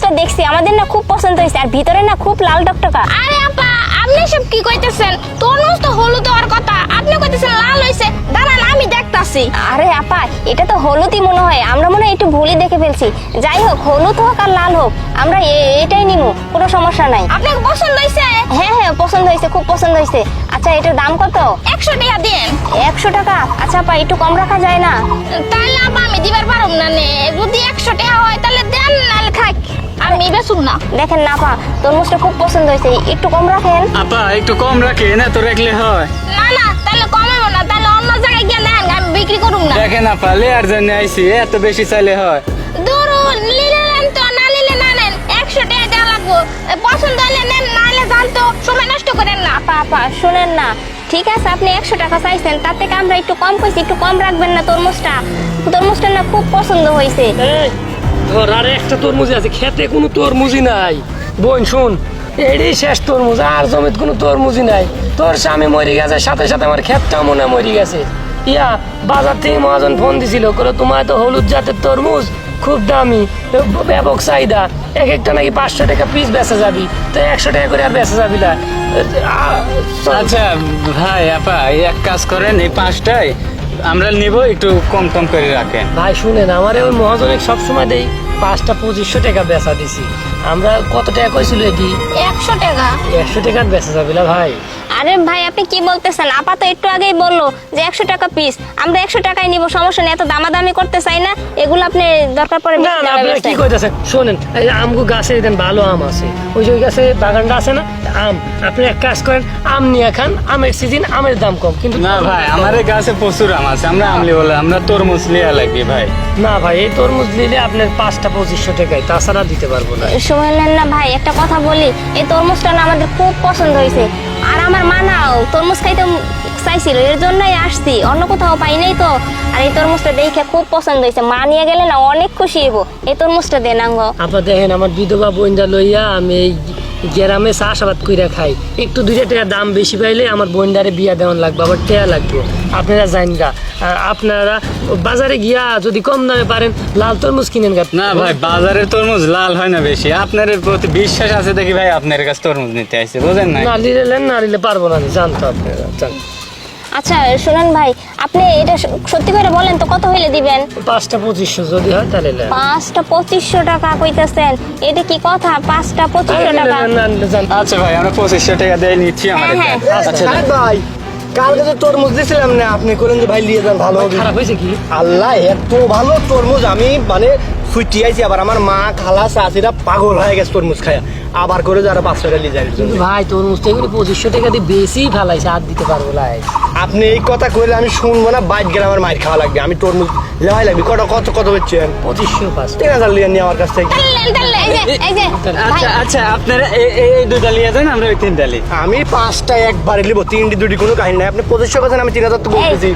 তরমুজটা দেখছি আমাদের না খুব পছন্দ হয়েছে আর ভিতরে না খুব লাল টকটকা। আরে আপা আপনি সব কি কইতেছেন? তরমুজ তো হলুদ হওয়ার কথা আপনি কইতেছেন লাল হইছে। দাঁড়ান আমি দেখতাছি। আরে আপা এটা তো হলুদই মনে হয় আমরা মনে হয় একটু ভুলই দেখে ফেলছি। যাই হোক হলুদ হোক আর লাল হোক আমরা এটাই নিবো কোনো সমস্যা নাই। আপনাকে পছন্দ হইছে? হ্যাঁ হ্যাঁ পছন্দ হয়েছে খুব পছন্দ হয়েছে আচ্ছা এটার দাম কত? একশো টাকা দেন একশো টাকা? আচ্ছা আপা একটু কম রাখা যায় না। তাহলে আপা আমি দিবার পারব না নে। যদি একশো টাকা হয় তাহলে দেন থাক আমি বেসুম না। দেখেন না আপা তরমুজটা খুব পছন্দ হয়েছে একটু কম রাখেন। আপা একটু কম রাখে না তো রাখলে হয়। না না তাহলে কমাবো না তাহলে অন্য জায়গায় গিয়ে দেন আমি বিক্রি করুম না। দেখেন আপা লেয়ার জন্য আইসি এত বেশি চাইলে হয়। ধরুন নিলে নেন তো না নিলে না নেন একশো টাকা দেওয়া লাগবো। পছন্দ হলে নেন নাহলে যান তো সময় নষ্ট করেন না। আপা আপা শুনেন না ঠিক আছে আপনি একশো টাকা চাইছেন তার থেকে আমরা একটু কম কইছি একটু কম রাখবেন না তরমুজটা। তরমুজটা না খুব পছন্দ হয়েছে এই ধর, আর একটা তরমুজ আছে, খেতে কোনো তরমুজই নাই। বোন, শুন এটাই শেষ তরমুজ, আর জমিত কোনো তরমুজই নাই। তোর স্বামী মরে গেছে, সাথে সাথে আমার ক্ষেতটাও মনে মরে গেছে। ইয়া, বাজার থেকে মহাজন ফোন দিছিল করে তোমার তো হলুদ জাতের তরমুজ, খুব দামি, ব্যাপক চাহিদা। এক একটা নাকি পাঁচশো টাকা পিস বেচা যাবি, তো একশো টাকা করে আর বেচা যাবি না। আচ্ছা ভাই, আপা এক কাজ করেন, এই পাঁচটাই আমরা নিব একটু কম কম করে রাখেন। ভাই শুনেন আমার ওই মহাজনের সবসময় দেই পাঁচটা পঁচিশশো টাকা বেচা দিছি। আমরা কত টাকা কইছিল এটি? একশো টাকা। একশো টাকার বেচা যাবে না ভাই। আরে ভাই আপনি কি বলতেছেন? আপা তো একটু আগেই বলল যে একশো টাকা পিস আমরা একশো টাকায় নিব সমস্যা নেই এত দামাদামি করতে চাই না। এগুলো আপনি দরকার পড়ে না কি। কইতেছেন? শোনেন এই যে আমগো গাছে দেন ভালো আম আছে। ওই যে ওই গাছে বাগানটা আছে না আম। আপনি এক কাজ করেন আম নিয়ে খান আমের সিজন আমের দাম কম কিন্তু না ভাই আমার গাছে প্রচুর আম আছে আমরা আমলি বলে আমরা তরমুজ লিয়া লাগবে ভাই। না ভাই এই তরমুজ নিলে আপনার পাঁচটা পঁচিশশো টাকায় তাছাড়া দিতে পারব না। শুনলেন না ভাই একটা কথা বলি এই তরমুজটা না আমাদের খুব পছন্দ হয়েছে। আর আমার মা না তরমুজ খাইতে চাইছিল, এর জন্যই আসছি। অন্য কোথাও পাই নাই তো। আর এই তরমুজটা দেখে খুব পছন্দ হয়েছে। মা নিয়ে গেলে না অনেক খুশি হইব। এই তরমুজটা দেন আপা দেখেন আমার বিধবা বইনটা লইয়া আমি এই গ্রামে চাষাবাদ কইরা খাই। একটু দুইটা টাকা দাম বেশি পাইলে আমার বইনদারে বিয়া দেওয়ান লাগবে আবার টেয়া লাগবে। আপনারা জানেন গা। আর আপনারা বাজারে গিয়া যদি কম দামে পারেন লাল তরমুজ কিনেন গা। না ভাই বাজারের তরমুজ লাল হয় না বেশি। আপনার প্রতি বিশ্বাস আছে দেখি ভাই আপনার কাছে তরমুজ নিতে আসছে বুঝেন না নিলে না নিলে পারব না জানতো আপনারা জান। আচ্ছা শুনেন ভাই আপনি এটা সত্যি করে বলেন তো কত হইলে দিবেন? পাঁচটা পঁচিশশো যদি হয় তাহলে নেন। পাঁচটা পঁচিশশো টাকা কইতেছেন। এটা কি কথা? পাঁচটা পঁচিশশো টাকা? না। আচ্ছা ভাই আমরা পঁচিশশো টাকা দিয়ে নিচ্ছি আমাদের হ্যাঁ, আচ্ছা আরে ভাই কালকে তো তরমুজ দিয়েছিলাম না আপনি করলেন যে ভাই নিয়ে যান ভালো হবে। খারাপ হয়েছে কি? আল্লাহ এত ভালো তরমুজ আমি মানে ফুটি আইছি আবার আমার মা খালা চাষিরা পাগল হয়ে গেছে তরমুজ খায়া। আবার করে যারা পাঁচশো টাকা যায় ভাই তরমুজ তো পঁচিশশো টাকা দিয়ে বেশি ফেলাইছে আর দিতে পারব না। আপনি এই কথা কইলে আমি শুনব না বাইট গেলে আমার মাইর খাওয়া লাগবে। আমি তরমুজ লেওয়াই লাগবে। কত কত কত হচ্ছেন পঁচিশশো পাঁচ। তিন হাজার লিয়ে নিয়ে আমার কাছ থেকে। আচ্ছা আচ্ছা আপনারা এই- দুটা লিয়ে যান আমরা ওই তিনটা লিই আমি পাঁচটা একবারে নিবো। তিনটি দুটি কোনো কাহিনী নাই। আপনি পঁচিশশো কথা আমি তিন হাজার তো বলতেছি।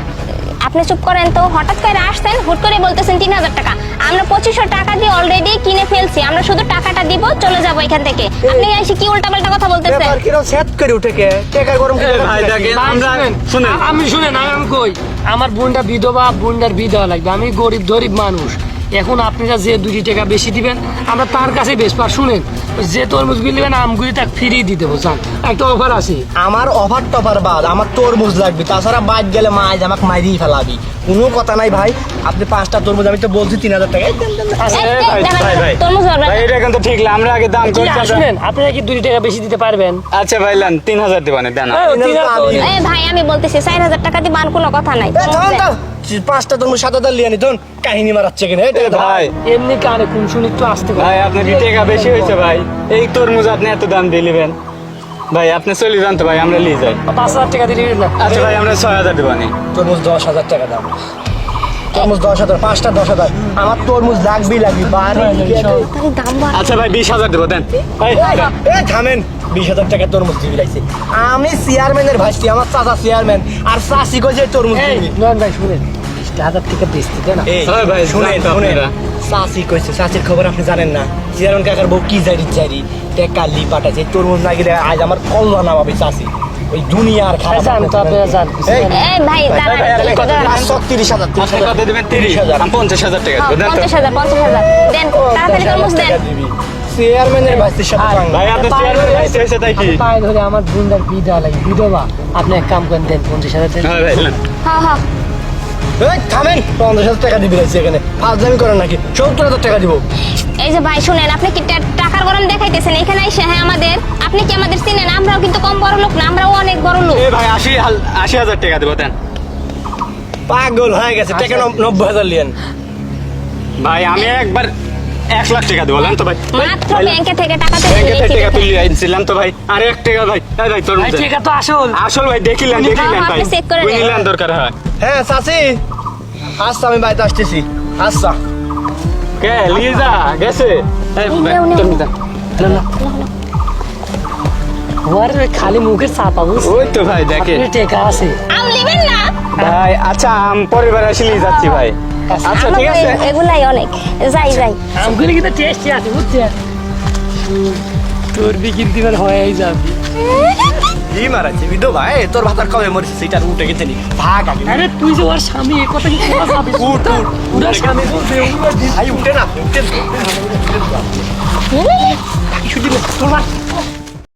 আপনি চুপ করেন তো হঠাৎ করে আসছেন হুট করে বলতেছেন তিন হাজার টাকা। আমরা পঁচিশশো টাকা দিয়ে অলরেডি কিনে ফেলছি আমরা শুধু টাকাটা দিব চলে যাব এখান থেকে। আপনি এসে কি উল্টাপাল্টা কথা বলতেছেন? ব্যাপার কিরম সেট করে উঠে কে? টাকা গরম করে ভাই দেখেন আমরা শুনেন, শুনেন। আমি শুনেন আমি কই আমার বোনটা বিধবা বোনটার বিধবা লাগবে। আমি গরিব গরিব মানুষ। এখন আপনারা যে দুটি টাকা বেশি দিবেন আমরা তার কাছে বেশ পার শুনেন যে তরমুজগুলি নেবেন আমগুলি তাকে ফিরিয়ে দিয়ে দেবো জান একটা অফার আছে। আমার অফার টফার বাদ আমার তরমুজ লাগবে। তাছাড়া বাইক গেলে মাছ আমাকে মাইরিয়ে ফেলাবি। কোনো কথা নাই ভাই আপনি পাঁচটা তরমুজ আমি তো বলছি তিন হাজার টাকা। তরমুজ ভাই এটা কিন্তু ঠিক না আমরা আগে দাম করছি শুনেন আপনারা কি দুটি টাকা বেশি দিতে পারবেন? আচ্ছা ভাই লান তিন হাজার দেবানে দেন। এই ভাই আমি বলতেছি চার হাজার টাকা দিয়ে বার কোনো কথা নাই। পাঁচটা তরমুজ সাত হাজার লিয়ে নি কাহিনী মারাচ্ছে কিনা এই এ ভাই। এমনি কানে কোন শুনি একটু আসতে ভাই আপনার কি টাকা বেশি হয়েছে ভাই? এই তরমুজ আপনি এত দাম দিয়ে নেবেন? ভাই আপনি চলে যান তো ভাই আমরা নিয়ে যাই। পাঁচ হাজার টাকা দিলে না? আচ্ছা ভাই আমরা ছয় হাজার দেবানি তরমুজ দশ হাজার টাকা দাম। তরমুজ দশ হাজার পাঁচটা দশ হাজার। আমার তরমুজ লাগবেই লাগবে আচ্ছা ভাই বিশ হাজার দেবো দেন। থামেন বিশ হাজার টাকা তরমুজ দিবি লাগছে আমি চেয়ারম্যানের ভাইছি আমার চাচা চেয়ারম্যান আর চাষি কই যে তরমুজ দিবি। ভাই শুনেন। হাজার টাকা বেচতে দেন এই, ভাই, শুনেন শুনেন। আপনারা। চাষি কইছে চাষির খবর আপনি জানেন না। চেয়ারম্যান কাকার বউ কি জারি জারি? টেকা লি পাঠাইছে তরমুজ না গেলে আজ আমার কল্লা নামাবে চাষি। ওই দুনিয়ার খারাপ জান তো আপনারা জান এই, ভাই আপনি দেবেন? আমি টাকা হ্যাঁ, দেন দেন তাড়াতাড়ি দেন। চেয়ারম্যানের সাথে ভাই ভাইস তাই কি? আমি পায়ে ধরে আমার বোনটার বিধা লাগে বিধবা। আপনি এক কাম করেন দেন পঞ্চাশ হাজার টাকা। হ্যাঁ ভাই হ্যাঁ হ্যাঁ। এই, থামেন। পঞ্চাশ হাজার টাকা দিবি রাখছি এখানে। ফাজলামি করেন নাকি? সত্তর হাজার টাকা দিব। এই যে ভাই শুনেন আপনি কি টাকার গরম দেখাইতেছেন? এখানে এসে হ্যাঁ আমাদের। আপনি কি আমাদের চিনেন? আমরাও কিন্তু কম বড় লোক না আমরাও অনেক বড় লোক। এ ভাই আশি আশি হাজার টাকা দেবো দেন। পাগল হয়ে গেছে টাকা নব্বই হাজার লিয়েন। ভাই আমি একবার এক লাখ টাকা দেবো তো ভাই? মাত্র ব্যাংকে থেকে টাকা ব্যাংকে থেকে টাকা তুলে আনছিলাম তো ভাই। আর এক টাকা ভাই এই ভাই তোর ভাই টাকা তো আসল। আসল ভাই দেখিলেন দেখিলেন হ্যাঁ, ভাই। বুঝলেন দরকার হয়। হ্যাঁ চাচি আচ্ছা আমি বাড়িতে আসতেছি। আচ্ছা। কে লিজা গেছে? এই। তোর না, না। ওর খালি মুখের চাপা বুঝ ওই তো ভাই দেখে। টেকা আছে। আম লিবেন না? ভাই আচ্ছা আম পরিবার আসলেই যাচ্ছি ভাই। আচ্ছা ঠিক আছে এগুলাই অনেক যাই যাই আমগুলি কিন্তু টেস্টি আছে বুঝছেন তোর বিক্রি দিবার হয়েই যাবে মারাচ্ছি বিদো ভাই তোর ভাতার কবে মরেছে সেটা উঠে গেছে নি ভাগ আগে আরে তুই যে ওর স্বামী কথা কি কোয়া যাবে উঠ উঠ ওর স্বামী বলছে ভাই উঠে না উঠে তোর